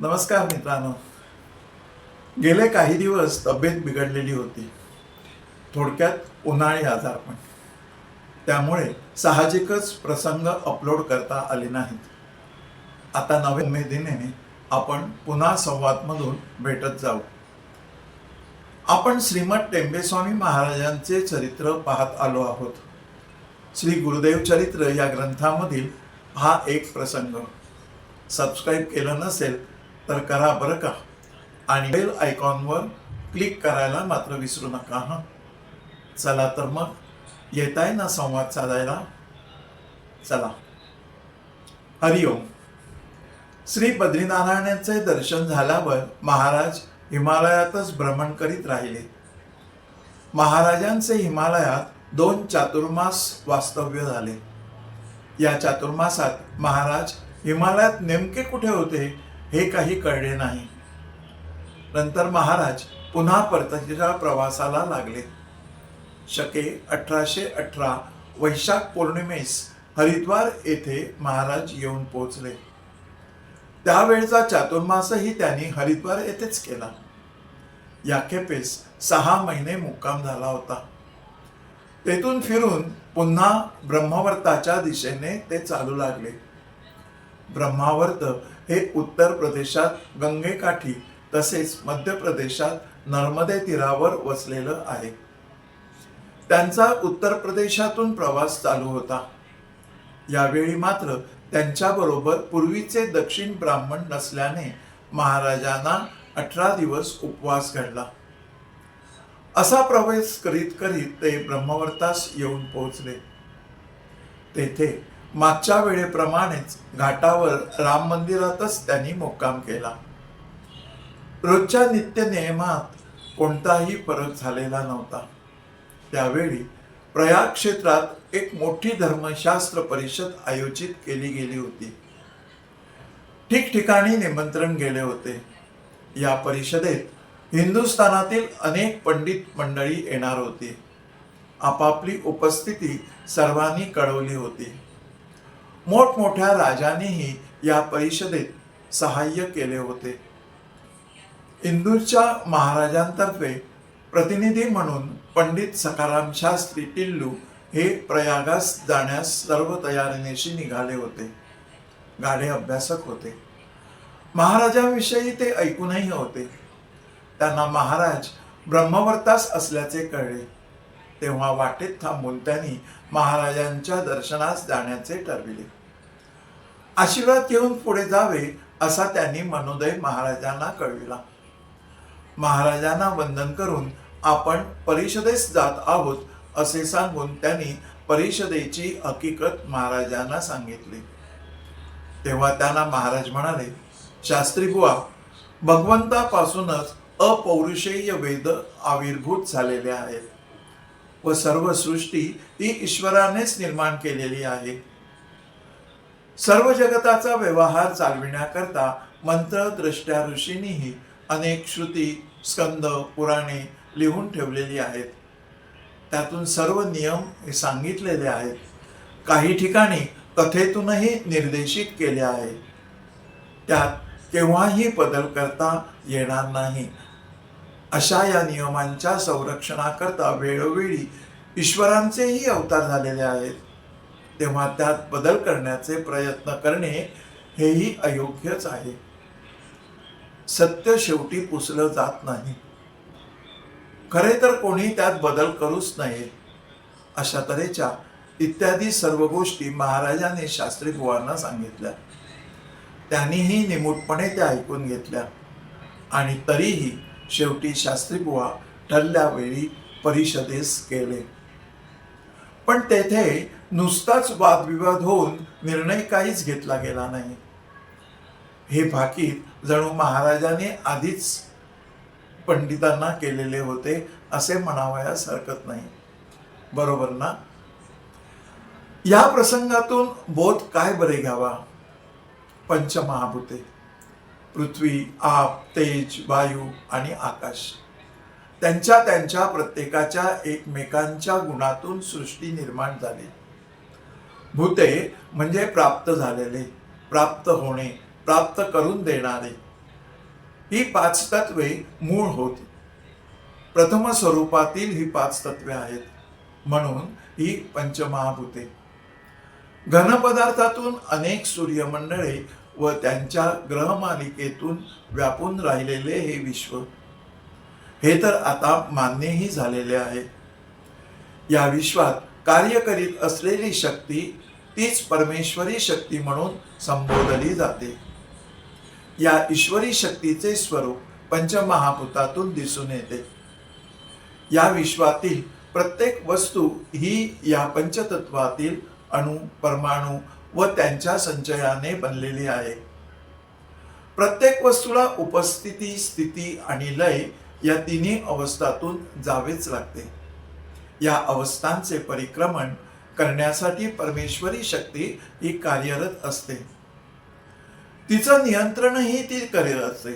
नमस्कार मित्रांनो. गेले काही दिवस तब्येत बिघडलेली होती. थोडक्यात उन्हाळी आजारपण त्यामुळे साहजिकच प्रसंग अपलोड करता आले नाहीत. आता नव्या उमेदीने आपण पुन्हा संवादमधून भेटत जाऊ. आपण श्रीमद टेंबेस्वामी महाराजांचे चरित्र पाहत आलो आहोत. श्री गुरुदेव चरित्र या ग्रंथामधील हा एक प्रसंग. सबस्क्राईब केलं नसेल तर करा बरं का. आणि बेल आयकॉनवर क्लिक करायला मात्र विसरू नका हां. चला तर मग येत आहे ना संवाद साधायला? चला. हरिओम श्री बद्रीनारायणाचे दर्शन झाल्यावर महाराज हिमालयातच भ्रमण करीत राहिले. महाराजांचे हिमालयात दोन चातुर्मास वास्तव्य झाले. या चातुर्मासात महाराज हिमालयात नेमके कुठे होते? हे काही कळले नाही. नंतर महाराज पुन्हा परतीच्या प्रवासाला लागले. शके अठराशे अठरा वैशाख पौर्णिमेस हरिद्वार येथे महाराज येऊन पोहोचले. त्यावेळचा चातुर्मासही त्यांनी हरिद्वार येथेच केला. या खेपेस सहा महिने मुक्काम झाला होता. तेथून फिरून पुन्हा ब्रह्मवर्ताच्या दिशेने ते चालू लागले. ब्रह्मावर्त हे उत्तर प्रदेशात गंगेकाठी तसेच मध्य प्रदेशात नर्मदे तीरावर वसलेलं आहे. त्यांचा उत्तर प्रदेशातून प्रवास चालू होता. यावेळी मात्र त्यांच्याबरोबर पूर्वीचे दक्षिण ब्राह्मण नसल्याने महाराजांना अठरा दिवस उपवास घडला. असा प्रवेश करीत करीत ते ब्रह्मवर्तास येऊन पोहोचले. तेथे मागच्या वेळेप्रमाणेच घाटावर राम मंदिरातच त्यांनी मुक्काम केला. रोजच्या नित्य नियमात कोणताही फरक झालेला नव्हता. त्यावेळी प्रयाग क्षेत्रात एक मोठी धर्मशास्त्र परिषद आयोजित केली गेली होती. ठिकठिकाणी निमंत्रण गेले होते. या परिषदेत हिंदुस्थानातील अनेक पंडित मंडळी येणार होती. आपापली उपस्थिती सर्वांनी कळवली होती. मोठमोठ्या राजांनीही या परिषदेत सहाय्य केले होते. इंदूरच्या महाराजांतर्फे प्रतिनिधी म्हणून पंडित सकाराम शास्त्री टिल्लू हे प्रयागास जाण्यास सर्व तयारीनेशी निघाले होते. गाढे अभ्यासक होते. महाराजांविषयी ते ऐकूनही होते. त्यांना महाराज ब्रह्मवर्तास असल्याचे कळले. तेव्हा वाटेत थांबून त्यांनी महाराजांच्या दर्शनास जाण्याचे ठरविले. आशीर्वाद घेऊन पुढे जावे असा त्यांनी मनोदय महाराजांना कळविला. महाराजांना वंदन करून आपण परिषदेस जात आहोत असे सांगून त्यांनी परिषदेची हकीकत महाराजांना सांगितली. तेव्हा त्यांना महाराज म्हणाले शास्त्री बुवा भगवंतापासूनच अपौरुषेय वेद आविर्भूत झालेले आहेत. व सर्व सृष्टी ही ईश्वरानेच निर्माण केलेली आहे. सर्व जगताचा व्यवहार चालविण्याकरता मंत्रद्रष्ट्या ऋषींनीही अनेक श्रुती स्कंद पुराणे लिहून ठेवलेली आहेत. त्यातून सर्व नियम हे सांगितलेले आहेत. काही ठिकाणी कथेतूनही निर्देशित केले आहे. त्यात केव्हाही बदल करता येणार नाही. अशा या नियमांच्या संरक्षणाकरता वेळोवेळी ईश्वरांचेही अवतार झालेले आहेत. तेव्हा त्यात बदल करण्याचे प्रयत्न करणे हेही अयोग्यच आहे. सत्य शेवटी पुसलं जात नाही. खरे तर कोणी त्यात बदल करूच नये. अशा तऱ्हेच्या इत्यादी सर्व गोष्टी महाराजांनी शास्त्री बुवांना सांगितल्या. त्यांनीही निमूटपणे त्या ऐकून घेतल्या. आणि तरीही शेवटी शास्त्रीबुवा ठरल्यावेळी ठरल्या वेळी परिषदेस केले पण तेथे नुसताच वादविवाद होऊन निर्णय काहीच घेतला गेला नाही. हे भाकीत जणू महाराजांनी आधीच पंडितांना केलेले होते असे म्हणावयास हरकत नाही. बरोबर ना? या प्रसंगातून बोध काय बरे घ्यावा? पंचमहाभूते. पृथ्वी आप तेज वायू आणि आकाश. त्यांच्या त्यांच्या प्रत्येकाच्या एकमेकांच्या गुणातून सृष्टी निर्माण झाली. भूते म्हणजे प्राप्त झालेले प्राप्त होणे प्राप्त करून देणारे. ही पाच तत्वे मूळ होती. प्रथम स्वरूपातील ही पाच तत्वे आहेत. म्हणून ही पंचमहाभूते. घनपदार्थातून अनेक सूर्यमंडळे व त्यांच्या ग्रहमालिकेतून व्यापून राहिलेले हे विश्व. हे तर आता मान्यही झालेले आहे. या विश्वात कार्य करीत असलेली शक्ती तीच परमेश्वरी शक्ती म्हणून संबोधली जाते. या ईश्वरी शक्तीचे स्वरूप पंचमहाभूतातून दिसून येते. या विश्वातील प्रत्येक वस्तू ही या पंचतत्वातील अणु परमाणू व त्यांच्या संचयाने बनलेली आहे. प्रत्येक वस्तूला उपस्थिती स्थिती आणि लय या तिन्ही अवस्थातून जावेच लागते. या अवस्थांचे परिक्रमण करण्यासाठी परमेश्वरी शक्ती ही कार्यरत असते. तिचं नियंत्रणही ती करीत असते.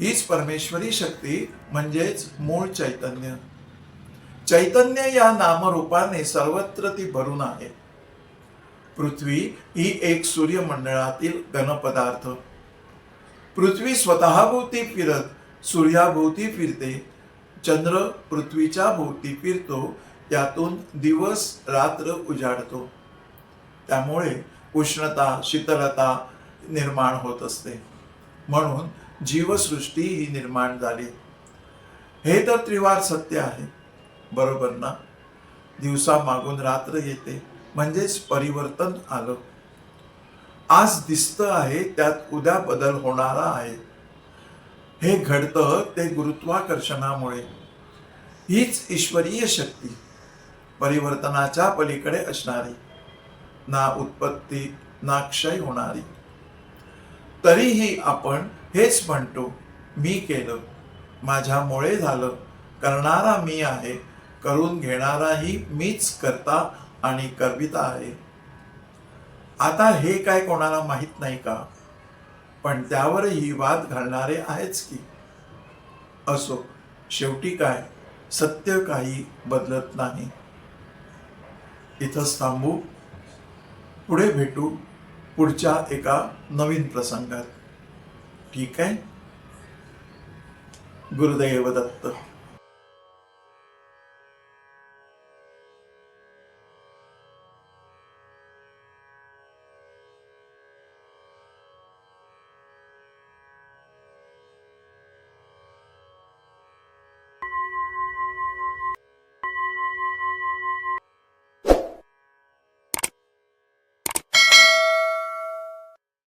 हीच परमेश्वरी शक्ती म्हणजेच मूळ चैतन्य. चैतन्य या नामरूपाने सर्वत्र ती भरून आहे. पृथ्वी ही एक सूर्यमंडळातील घनपदार्थ. पृथ्वी स्वतःभोवती फिरत सूर्याभोवती फिरते. चंद्र पृथ्वीच्या भोवती फिरतो त्यातून दिवस रात्र उजाडतो. त्यामुळे उष्णता शीतलता निर्माण होत असते. म्हणून जीवसृष्टी ही निर्माण झाली. हे तर त्रिवार सत्य आहे. बरोबर ना? दिवसा मागून रात्र येते. म्हणजेच परिवर्तन आलं. आज दिसतं आहे त्यात उद्या बदल होणारा आहे. हे घडतं ते गुरुत्वाकर्षणामुळे. हीच ईश्वरीय शक्ती परिवर्तनाच्या पलीकडे असणारी. ना उत्पत्ती ना क्षय होणारी. तरीही आपण हेच म्हणतो मी केलं माझ्यामुळे झालं करणारा मी आहे करून घेणाराही मीच करता आणि कर्विता आहे. आता हे काय कोणाला माहीत नाही का? पण त्यावरही वाद घालणारे आहेच की. असो शेवटी काय? सत्य काही बदलत नाही. इथंच थांबू. पुढे भेटू. पुढच्या एका नवीन प्रसंगात. ठीक आहे? गुरुदैव दत्त.